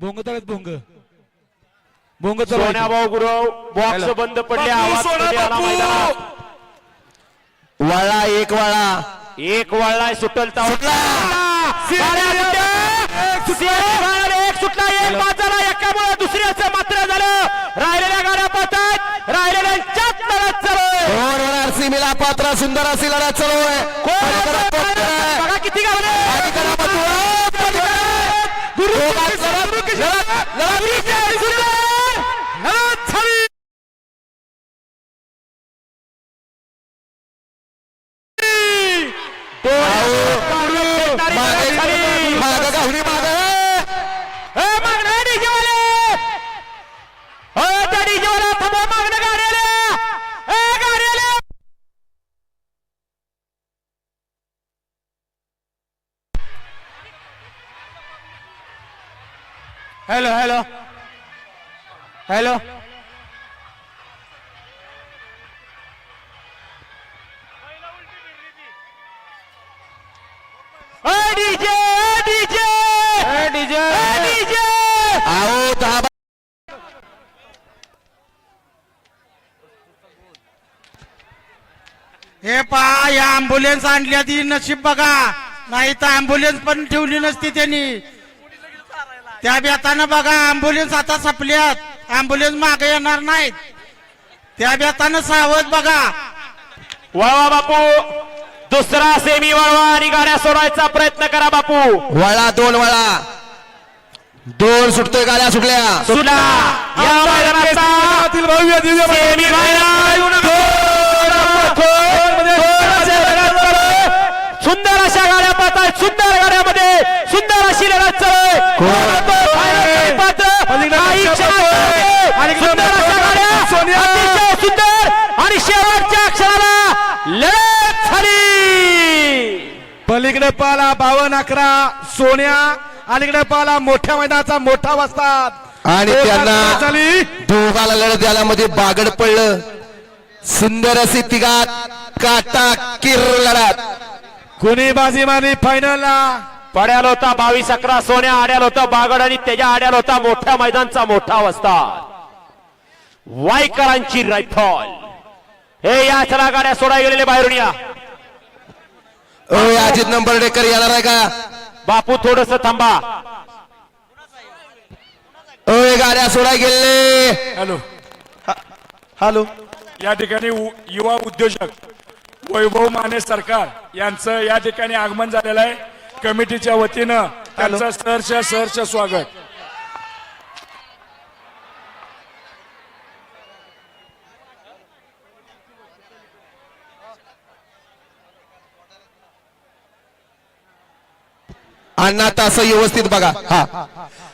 भोंग. तळत भोंग भोंग सोन्या भाऊ गुरव बॉक्स. बंद पडले आवाज. वळा एक वळा. एक वळलाय सुटल! ताव सुटला. एक सुटला. एक झाला एकामुळे दुसऱ्याचं मात्र झालं. राहिलेल्या गाड्या पाहतात राहिलेल्यांच्याच लढत चालू आहे. पात्र सुंदर अशी लढत चालू आहे. हॅलो हॅलो हॅलो हे पहा या अँब्युलन्स आणल्या ती नशीब बघा. नाही तर अँब्युलन्स पण ठेवली नसती त्यांनी. त्या बेतानं बघा अँब्युलन्स आता संपल्यात. अँब्युलन्स मागे येणार नाहीत. त्या बेतानं सावध बघा. वळवा बापू. दुसरा सेमी वळवा आणि गाड्या सोडायचा प्रयत्न करा बापू. वळा दोन वळा. दोन सुटतोय गाड्या सुटल्या. सुद्धा या मैदानाचा भव्य दिव्य सेमी सुंदर अशा गाड्या पाहतायत सुंदर गाड्यामध्ये सुंदर अशी लढत चालू. आहे. सुंदर आणि शेवटच्या लढत झाली पलीकडे पाला बावन अकरा सोन्या! अलीकडे पाला मोठ्या मैदानाचा मोठा वस्तात आणि त्यांना झाली! दोघाला लढत द्यायला मध्ये बागड पडलं. सुंदर अशी तिघात काटा किर लढत कुणी बाजी मारली फायनलला पड्याला होता बावीस अकरा सोन्या आड्याला होता बागड आणि त्याच्या आड्याला होता मोठ्या मैदानचा मोठा वस्ता वायकरांची रायफल हे या चला गाड्या सोडा गेलेले बाहेरून या. ओय अजित नंबर डेकर येणार आहे का? बापू थोडस थांबा. ओय गाड्या सोडा गेले हॅलो. हॅलो. या ठिकाणी युवा उद्योजक वैभव माने सरकार यांचं या ठिकाणी आगमन झालेलं आहे. कमिटीच्या वतीनं त्यांचं सहर्ष सहर्ष स्वागत. अण्णा तास व्यवस्थित बघा. हा.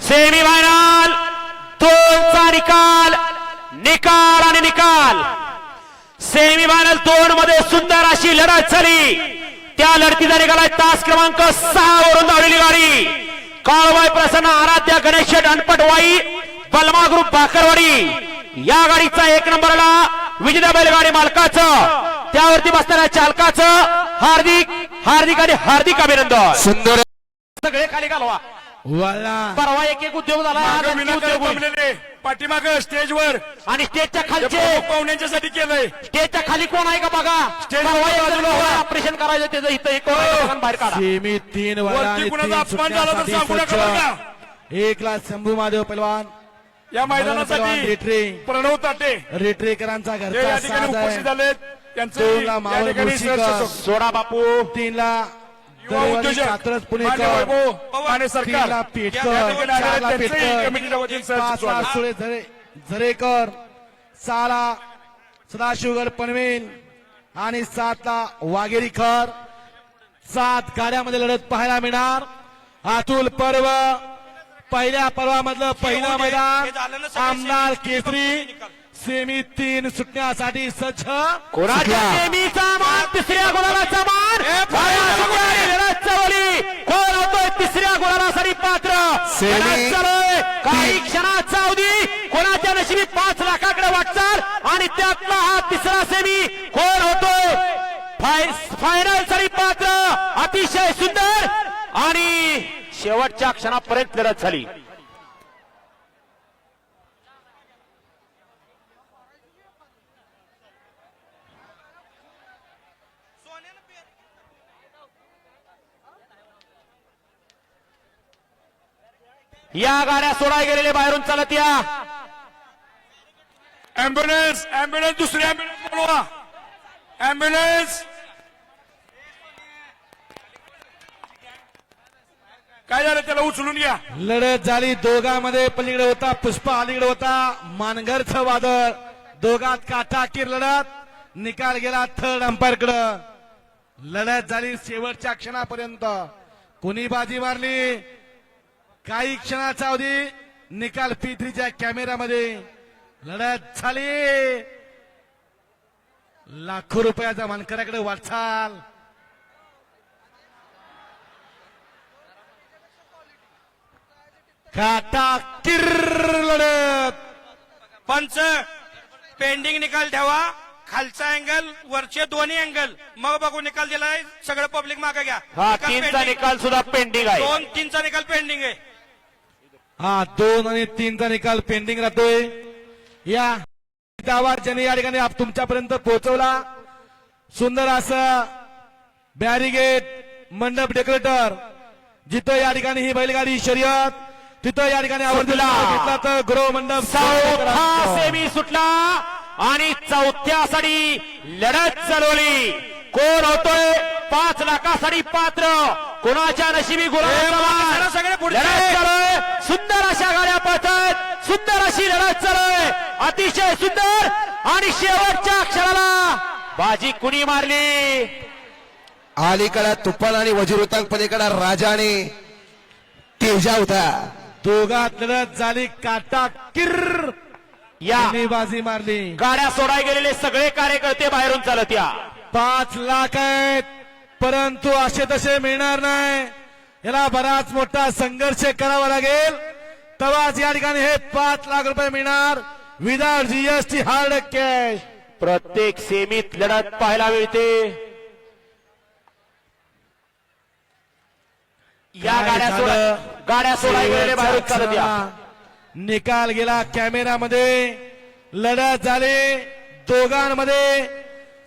सेमी फायनल दोनचा निकाल निकाल आणि निकाल. सेमी फायनल दोन मध्ये सुंदर अशी लढत झाली. त्या लढतीचा निकाल आहे तास क्रमांक सहा वरून धावलेली गाडी. काळवाई प्रसन्न आराध्य गणेश अनपटवाई बलमा ग्रुप भाकरवाडी. या गाडीचा एक नंबरला विजेता बैलगाडी मालकाचं. त्यावरती बसणाऱ्या चालकाचं हार्दिक हार्दिक आणि हार्दिक अभिनंदन. सुंदर. सगळे खाली घालवा. परवा एक एक उद्योग झाला आज आणखी उद्योग होईल. पाठीमाग स्टेजवर. आणि स्टेजच्या खालचे पाहुण्यांच्यासाठी केलंय. स्टेजच्या खाली कोण आहे का बघा? स्टेज परवा एक बाजूला जण व्हा. ऑपरेशन करायचं त्याचं इथं एक बघा, बाहेर काढा. सेमी तीन वरती कुणाचा अपमान झाला तर सुटण्यासाठी सांगू नका बरं का? सज्ज. एक लाख शंभू महादेव पहलवान. या मैदानासाठी रेटरे प्रणव ताटे. रेटरेकरांचा हे घरचा या ठिकाणी साज उपस्थित आहे झालेत त्यांचं दोनला या मावळ ठिकाणी मुळशीकर. सहर्ष स्वागत. सोडा बापू. तीनला युवा दरवारी उद्योजक कात्रज मान्य पुणेकर वैभव माने सरकार. तीनला या पेटकर. ठिकाणी आलेले चारला त्यांचंही पेटकर. कमिटीच्या वतीने सहर्ष पाचला स्वागत. सुळे झरे झरेकर. सहाला सदाशिवगड पनवेल. आणि सातला वाघेरीकर सात गाड्यामध्ये लढत पाहायला मिळणार. अतुल पर्व. पहिल्या पर्वामधलं पहिलं मैदान. आमदार केसरी. सेमी तीन सुटण्यासाठी सज्ज. कोणाच्या सेमीचा मान तिसऱ्या आणि तिसऱ्या गुलालासाठी पात्र. काही क्षणाचा अवधी कोणाच्या नशिबी पाच लाखाकडे वाटचाल. आणि त्यातला हा तिसरा सेमी कोण फाय- फायनलसाठी पात्र. अतिशय सुंदर. आणि शेवटच्या क्षणापर्यंत लढत झाली. या गाड्या सोडाय गेलेले बाहेरून चालत या. अँब्युलन्स अँब्युलन्स दुसरी अँब्युलन्स बोलवा. अँब्युलन्स काय झालं त्याला? उचलून घ्या. लढत झाली. दोघांमध्ये पलीकडे होता पुष्पा अलीकडे होता मानगरचं वादळ. दोघात काटाकीर लढत. निकाल गेला थर्ड अंपायर कडं लढत झाली शेवटच्या क्षणापर्यंत. कोणी बाजी मारली? काही क्षणाचा अवधी निकाल पिथ्रीच्या कॅमेऱ्यामध्ये. लढत झाली. लाखो रुपयाचा मानकऱ्याकडे वाटचाल. काटाकीर लढत. पंच पेंडिंग निकाल ठेवा. खालचा अँगल वरचे दोन्ही अँगल मग बघू निकाल दिलाय सगळं पब्लिक मागे घ्या. हा निकाल तीनचा. निकाल सुद्धा पेंडिंग आहे. दोन तीनचा निकाल पेंडिंग आहे. हा दोन आणि तीनचा निकाल पेंडिंग राहतोय. या आवाज ज्यांनी या ठिकाणी तुमच्यापर्यंत पोहोचवला सुंदर असं बॅरिगेट मंडप डेकोरेटर जिथं या ठिकाणी ही बैलगाडी शर्यत तिथं या ठिकाणी आवडला. घेतला तर गृह मंडप सेमी सुटला आणि चौथ्यासाठी लढत चालवली. कोण होतोय? पाच लाखासाठी पात्र. कोणाच्या नशिबी गुलाब सगळे. लढत चालू आहे. सुंदर अशा गाड्या पळतात सुंदर अशी लढत चालू आहे अतिशय सुंदर आणि शेवटच्या क्षणाला बाजी कुणी मारली? अलीकडे तुफान आणि वजीरुतांग पलीकडे राजा आणि तेजा होता दोघात लढत झाली काटाकीर या. यांनी बाजी मारली. गाड्या सोडाय गेलेले सगळे कार्यकर्ते बाहेरून चालत या पाच लाख आहेत. परंतु असे तसे मिळणार नाही. याला बराच मोठा संघर्ष करावा लागेल. तेव्हाच या ठिकाणी हे पाच लाख रुपये मिळणार. विदाउट जीएसटी हार्ड कॅश प्रत्येक सेमीत लढत पाहायला मिळते. या गाड्या सोडा? गाड्या सोडाय गेलेले बाहेरून चालत या निकाल गेला कॅमेरामध्ये. लढत झाली. दोघांमध्ये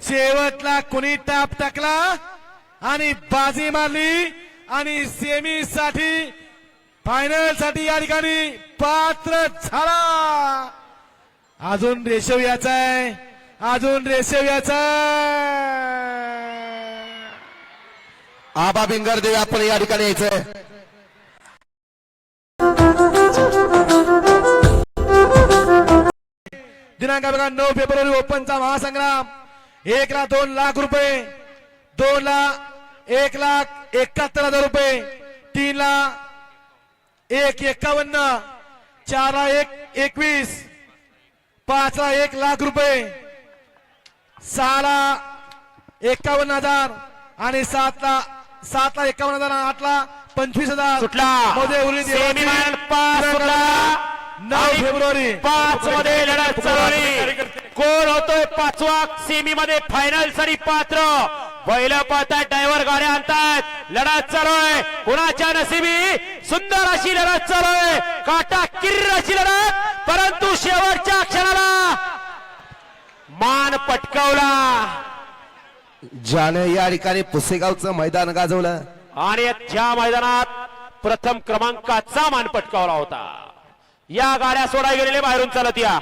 शेवटला कुणी टाप टाकला आणि बाजी मारली आणि सेमी साठी फायनलसाठी या ठिकाणी पात्र झाला. अजून रेशव याचा आहे. अजून रेशव याचा आहे. बिंगर बिंगरदेव आपण या ठिकाणी यायचंय दिनांक बघा नऊ फेब्रुवारी ओपनचा महासंग्राम. एक ला दोन लाख रुपये. दोन लाख एक लाख एकाहत्तर हजार रुपये. तीन लाख एक एकावन्न चार ला एक एकवीस पाच ला एक लाख रुपये सहा ला एकावन्न हजार आणि सात ला सात ला एकावन्न हजार आणि आठ ला पंचवीस हजार. नऊ फेब्रुवारी. पाच मध्ये लढत चालवली कोण होतोय पाचवा. सेमी मध्ये फायनलसाठी पात्र. बैल पाहतात ड्रायव्हर गाड्या आणतात लढत चालू आहे कुणाच्या नशिबी? सुंदर अशी लढत चालू आहे. काटा किर्र अशी लढत. परंतु शेवटच्या क्षणाला मान पटकावला. ज्याने या ठिकाणी पुसेगावचं मैदान गाजवलं. आणि ज्या मैदानात प्रथम क्रमांकाचा मान पटकावला होता. या गाड्या सोडाय गेलेले बाहेरून चालत या.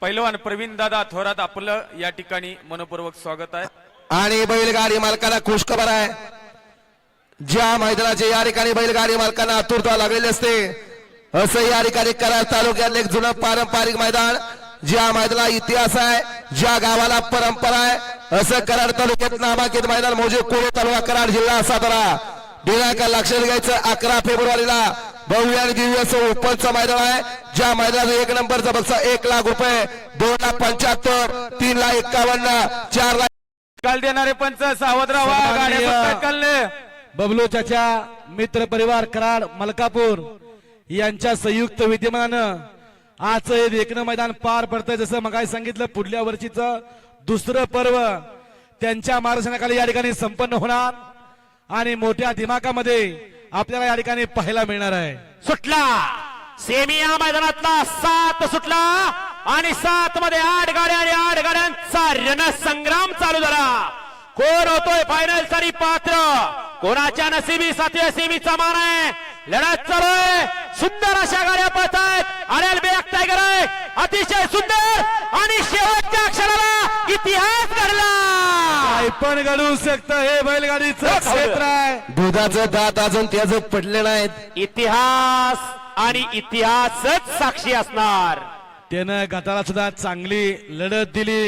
पैलवान प्रवीण दादा थोरात आपलं या ठिकाणी मनपूर्वक स्वागत आहे. आणि बैलगाडी मालकाला खुश खबर आहे. ज्या मैदानाचे या ठिकाणी बैलगाडी मालकांना आतुरता लागलेली असते असं या ठिकाणी कराड तालुक्यातलं एक जुनं पारंपरिक मैदान ज्या मैदानाला इतिहास आहे ज्या गावाला परंपरा आहे असं कराड तालुक्यात नामांकित मैदान म्हणजे कोळी तालुका कराड जिल्हा सातारा दिनांक लक्षात घ्यायचं अकरा फेब्रुवारीला भव्य आणि दिव्य असं ओपनचं मैदान आहे ज्या मैदानात एक नंबरचा बक्षा एक लाख रुपये दोन लाख पंच्याहत्तर तीन लाख एक्कावन्न चार लाख काल देणारे पंच सावध राहा बबलू चाचा मित्र परिवार कराड मलकापूर यांच्या संयुक्त विद्यमानानं आजचं हे देखणं मैदान पार पडतंय. जसं मगाय सांगितलं पुढल्या वर्षीचं दुसरं पर्व त्यांच्या मार्गदर्शनाखाली या ठिकाणी संपन्न होणार आणि मोठ्या दिमाकामध्ये आपल्याला या ठिकाणी पाहायला मिळणार आहे. सुटला. सेमी या मैदानातला सात सुटला आणि सात मध्ये आठ गाड्या आणि आठ गाड्यांचा रणसंग्राम चालू झाला. कोण होतोय फायनलसाठी पात्र? कोणाच्या नशिबी सातव्या सेमीचा मान आहे? लढत चालू आहे. सुंदर अशा गाड्या पळत आहेत अनिल बेग टायगर आहे. अतिशय सुंदर आणि शेवटच्या क्षणाला इतिहास घडला. पण घडू शकतं हे बैलगाडीचं क्षेत्र आहे. दुधाचं दात अजून त्याचं पडले नाहीत. इतिहास आणि इतिहासच साक्षी असणार. त्यानं गटाला सुद्धा चांगली लढत दिली.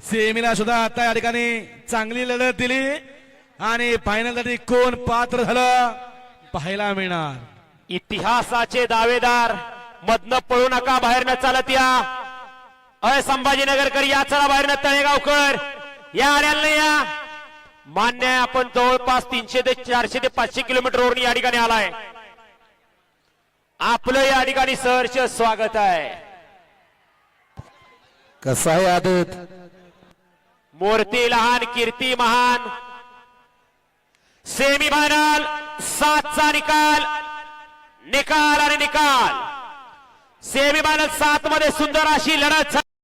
सेमीला सुद्धा आता या ठिकाणी चांगली लढत दिली. आणि फायनलसाठी कोण पात्र झालं? पाहायला मिळणार. इतिहासाचे दावेदार मधनं पळू नका बाहेरनं चालत या. अय संभाजीनगरकर या चला बाहेरनं तळेगावकर. या आड्याला या. मान्य आहे आपण जवळपास तीनशे ते चारशे ते पाचशे किलोमीटर वरून या ठिकाणी आलाय. आपलं या ठिकाणी सहर्ष स्वागत आहे. कसा आहे आदत? मूर्ती लहान कीर्ती महान सेमी फायनल सातचा निकाल निकाल आणि निकाल सेमी फायनल सात मध्ये सुंदर अशी लढत झाली.